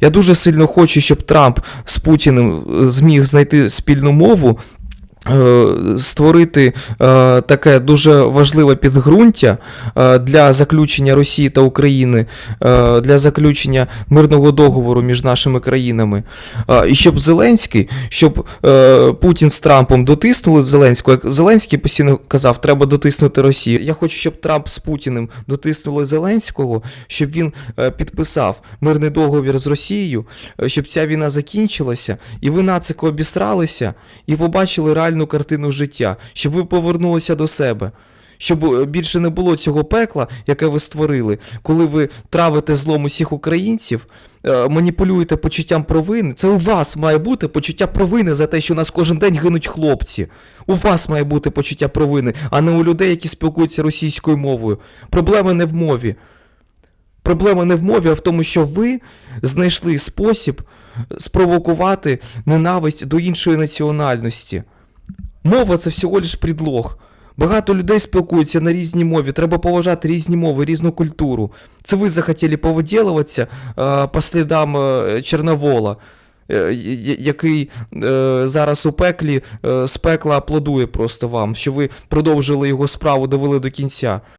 Я дуже сильно хочу, щоб Трамп з Путіним е, зміг знайти спільну мову. Е, Створити е, таке дуже важливе підґрунтя е, для заключення Росії та України, для заключення мирного договору між нашими країнами. І щоб Зеленський, щоб Путін з Трампом дотиснули Зеленського, як Зеленський постійно казав, треба дотиснути Росію. Я хочу, щоб Трамп з Путіним дотиснули Зеленського, щоб він підписав мирний договір з Росією, щоб ця війна закінчилася, і ви нацико обісралися і побачили реальну картину життя, щоб ви повернулися до себе. Щоб е, більше не було цього пекла, яке ви створили, коли ви травите злом усіх українців, е, маніпулюєте почуттям провини. Це у вас має бути почуття провини за те, що у нас кожен день гинуть хлопці. У вас має бути почуття провини, а не у людей, які спілкуються російською мовою. Проблема не в мові. Проблема не в мові, а в тому, що ви знайшли спосіб спровокувати ненависть до іншої національності. Мова це всього лиш предлог. Багато людей спілкуються на різній мові, треба поважати різні мови, різну культуру. Це ви захотіли повиділуватися е, по слідам е, Чорновола, е, який е, зараз у пеклі е, з пекла аплодує просто вам, що ви продовжили його справу, довели до кінця.